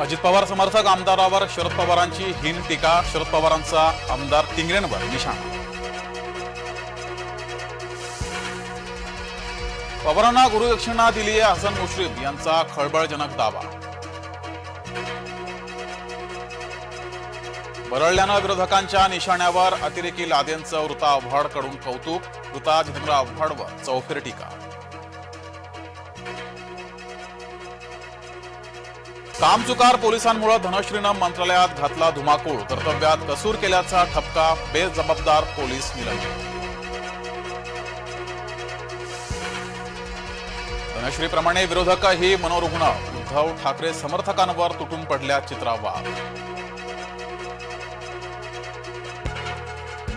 अजित पवार समर्थक आमदारावर शरद पवारांची हीन टीका शरद पवारांचा आमदार टिंगरेंवर निशाणा. पवारांना गुरुदक्षिणा दिली आहे हसन मुश्रीफ यांचा खळबळजनक दावा. बरळल्यानं विरोधकांच्या निशाण्यावर अतिरेकी लादेंचं वृता आव्हाडकडून कौतुक वृता जितेंद्र आव्हाडवर चौफेर टीका. कामचुकार पोलिसांमुळे धनश्रीनं मंत्रालयात घातला धुमाकूळ. कर्तव्यात कसूर केल्याचा ठपका बेजबाबदार पोलीस निलंबित. धनश्रीप्रमाणे विरोधकही मनोरुग्ण. उद्धव ठाकरे समर्थकांवर तुटून पडल्या चित्रावाद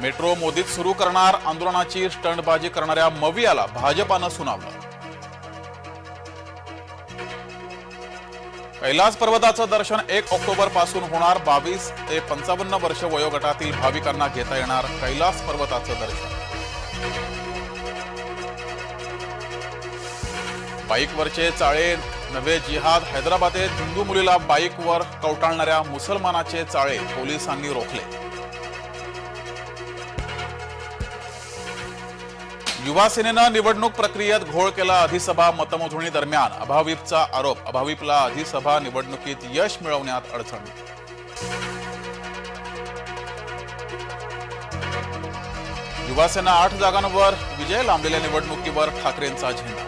मेट्रो मोदीत सुरू करणार आंदोलनाची स्टंटबाजी करणाऱ्या मवियाला भाजपानं सुनावलं. कैलास पर्वताचं दर्शन एक ऑक्टोबरपासून होणार. बावीस ते पंचावन्न वर्ष वयोगटातील भाविकांना घेता येणार कैलास पर्वताचं दर्शन. बाईकवरचे चाळे नवे जिहाद हैदराबादेत हिंदू मुलीला बाईकवर कवटाळणाऱ्या मुसलमानाचे चाळे पोलिसांनी रोखले. युवासेनेनं निवडणूक प्रक्रियेत घोळ केला अधिसभा मतमोजणी दरम्यान अभाविपचा आरोप. अभाविपला अधिसभा निवडणुकीत यश मिळवण्यात अडचण. युवासेना आठ जागांवर विजय लांबलेल्या निवडणुकीवर ठाकरेंचा झेंडा.